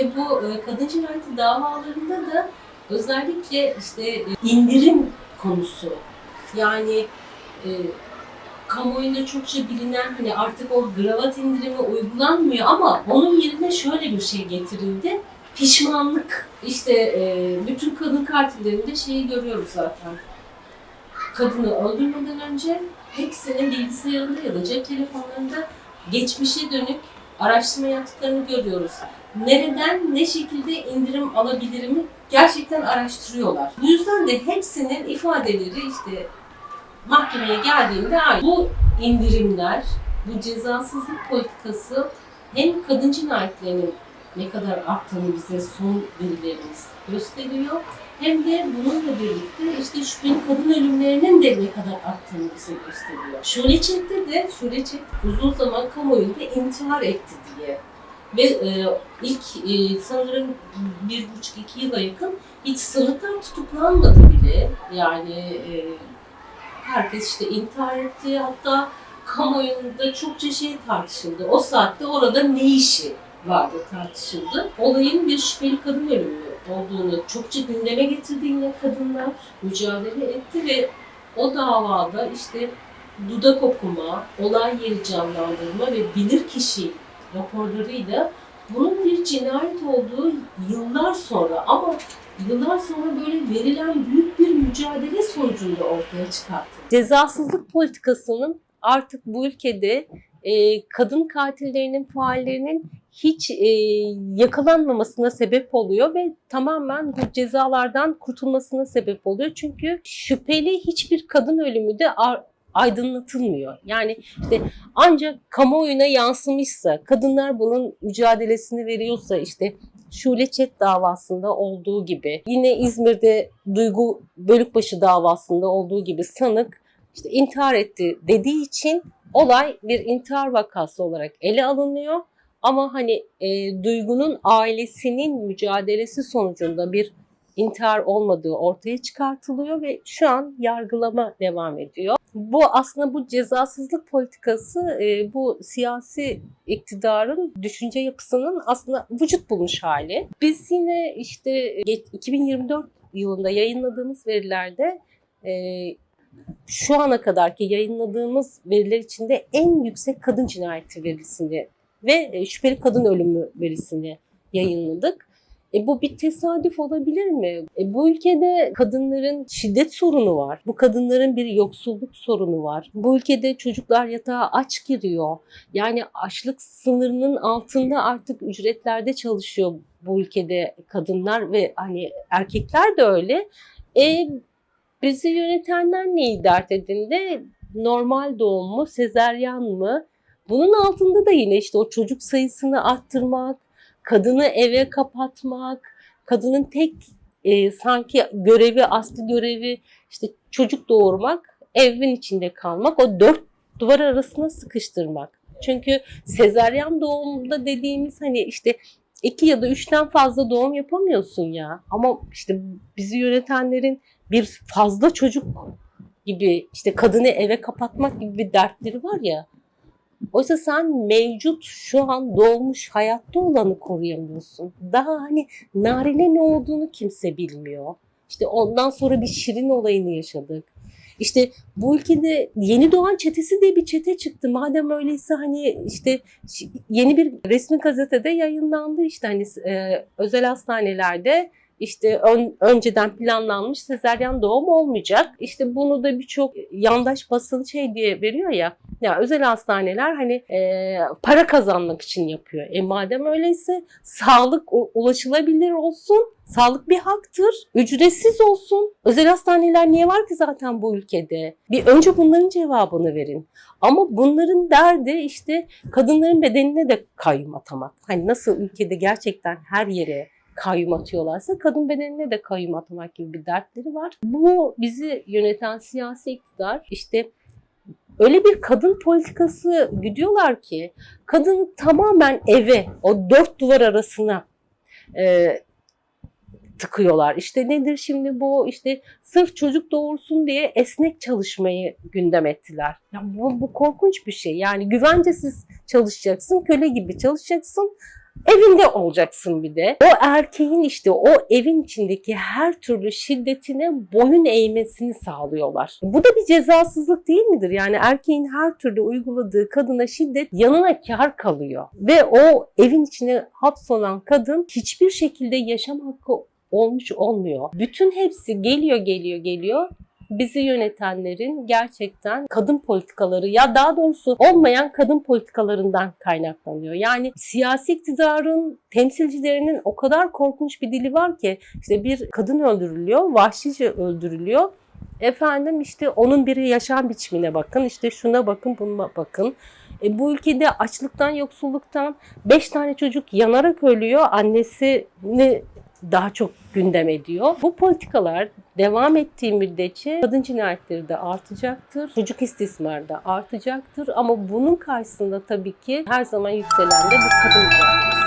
Ve bu e, kadın cinayeti davalarında da özellikle işte e, indirim konusu. Yani e, kamuoyunda çokça bilinen hani artık o gravat indirimi uygulanmıyor ama onun yerine şöyle bir şey getirildi. Pişmanlık. İşte e, bütün kadın katillerinde şeyi görüyoruz zaten. Kadını öldürmeden önce hepsinin bilgisayarında ya da cep telefonlarında geçmişe dönük araştırma yaptıklarını görüyoruz. Nereden, ne şekilde indirim alabilirimi gerçekten araştırıyorlar. Bu yüzden de hepsinin ifadeleri işte mahkemeye geldiğinde aynı. Bu indirimler, bu cezasızlık politikası hem kadın cinayetlerinin ne kadar arttığını bize son verilerimiz gösteriyor. Hem de bununla birlikte işte şüpheli kadın ölümlerinin de ne kadar arttığını bize gösteriyor. Şöyle Çet'te de, Şöyle Çet uzun zaman kamuoyunda intihar etti diye. Ve e, ilk e, sanırım bir buçuk iki yıla yakın hiç sanıklar tutuklanmadı bile. Yani e, herkes işte intihar etti. Hatta kamuoyunda çokça şey tartışıldı. O saatte orada ne işi vardı tartışıldı. Olayın bir şüpheli kadın ölümü olduğunu çokça gündeme getirdi yine kadınlar. Mücadele etti ve o davada işte dudak okuma, olay yeri canlandırma ve bilirkişi raporlarıyla bunun bir cinayet olduğu yıllar sonra ama yıllar sonra böyle verilen büyük bir mücadele sonucunda ortaya çıkartıldı. Cezasızlık politikasının artık bu ülkede e, kadın katillerinin, faillerinin hiç e, yakalanmamasına sebep oluyor ve tamamen bu cezalardan kurtulmasına sebep oluyor. Çünkü şüpheli hiçbir kadın ölümü de aydınlatılmıyor. Yani işte ancak kamuoyuna yansımışsa, kadınlar bunun mücadelesini veriyorsa işte Şule Çet davasında olduğu gibi, yine İzmir'de Duygu Bölükbaşı davasında olduğu gibi sanık işte intihar etti dediği için olay bir intihar vakası olarak ele alınıyor. Ama hani e, Duygu'nun ailesinin mücadelesi sonucunda bir intihar olmadığı ortaya çıkartılıyor ve şu an yargılama devam ediyor. Bu aslında bu cezasızlık politikası e, bu siyasi iktidarın düşünce yapısının aslında vücut bulmuş hali. Biz yine işte geç- 2024 yılında yayınladığımız verilerde e, şu ana kadarki yayınladığımız veriler içinde en yüksek kadın cinayeti verisini ve e, şüpheli kadın ölümü verisini yayınladık. E bu bir tesadüf olabilir mi? E bu ülkede kadınların şiddet sorunu var. Bu kadınların bir yoksulluk sorunu var. Bu ülkede çocuklar yatağa aç giriyor. Yani açlık sınırının altında artık ücretlerde çalışıyor bu ülkede kadınlar ve hani erkekler de öyle. E bizi yönetenler neyi dert edindi? Normal doğum mu, sezeryan mı? Bunun altında da yine işte o çocuk sayısını arttırmak, kadını eve kapatmak, kadının tek e, sanki görevi, aslı görevi işte çocuk doğurmak, evin içinde kalmak, o dört duvar arasına sıkıştırmak. Çünkü sezaryen doğumda dediğimiz hani işte iki ya da üçten fazla doğum yapamıyorsun ya. Ama işte bizi yönetenlerin bir fazla çocuk gibi işte kadını eve kapatmak gibi bir dertleri var ya. Oysa sen mevcut şu an doğmuş hayatta olanı koruyamıyorsun. Daha hani narine ne olduğunu kimse bilmiyor. İşte ondan sonra bir şirin olayını yaşadık. İşte bu ülkede yeni doğan çetesi diye bir çete çıktı. Madem öyleyse hani işte yeni bir resmi gazetede yayınlandı işte hani e, özel hastanelerde işte ön- önceden planlanmış sezeryan doğum olmayacak. İşte bunu da birçok yandaş basın şey diye veriyor ya. Ya özel hastaneler hani e, para kazanmak için yapıyor. E madem öyleyse sağlık ulaşılabilir olsun. Sağlık bir haktır. Ücretsiz olsun. Özel hastaneler niye var ki zaten bu ülkede? Bir önce bunların cevabını verin. Ama bunların derdi işte kadınların bedenine de kayyum atamak. Hani nasıl ülkede gerçekten her yere kayyum atıyorlarsa kadın bedenine de kayyum atamak gibi bir dertleri var. Bu bizi yöneten siyasi iktidar işte öyle bir kadın politikası güdüyorlar ki kadını tamamen eve, o dört duvar arasına e, tıkıyorlar. İşte nedir şimdi bu işte sırf çocuk doğursun diye esnek çalışmayı gündem ettiler. Ya bu, bu korkunç bir şey. Yani güvencesiz çalışacaksın, köle gibi çalışacaksın Evinde olacaksın bir de. O erkeğin işte o evin içindeki her türlü şiddetine boyun eğmesini sağlıyorlar. Bu da bir cezasızlık değil midir? Yani erkeğin her türlü uyguladığı kadına şiddet yanına kar kalıyor. Ve o evin içine hapsolan kadın hiçbir şekilde yaşam hakkı olmuş olmuyor. Bütün hepsi geliyor geliyor geliyor bizi yönetenlerin gerçekten kadın politikaları ya daha doğrusu olmayan kadın politikalarından kaynaklanıyor. Yani siyasi iktidarın temsilcilerinin o kadar korkunç bir dili var ki işte bir kadın öldürülüyor, vahşice öldürülüyor. Efendim işte onun bir yaşam biçimine bakın, işte şuna bakın, buna bakın. E, bu ülkede açlıktan, yoksulluktan 5 tane çocuk yanarak ölüyor. Annesini daha çok gündem ediyor. Bu politikalar devam ettiği müddetçe kadın cinayetleri de artacaktır. Çocuk istismarı da artacaktır. Ama bunun karşısında tabii ki her zaman yükselen de bir kadın mücadelesi.